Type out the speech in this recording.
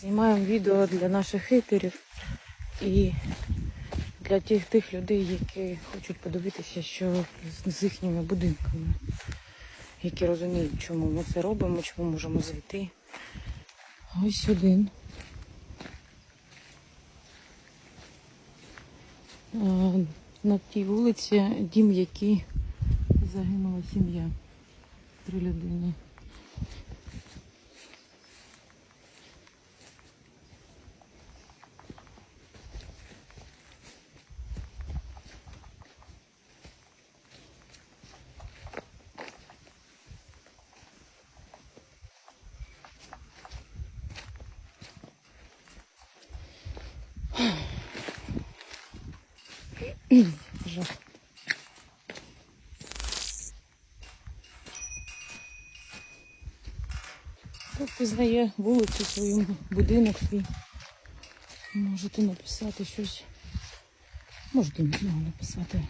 Знімаємо відео для наших хейтерів і для тих тих людей, які хочуть подивитися, що з- їхніми будинками, які розуміють, чому ми це робимо, чому можемо зайти. Ось один. На тій вулиці дім, який загинула сім'я. Три людини. Жах. Хто впізнає вулицю свою, будинок свій. Можете написати щось. Можете нічого написати.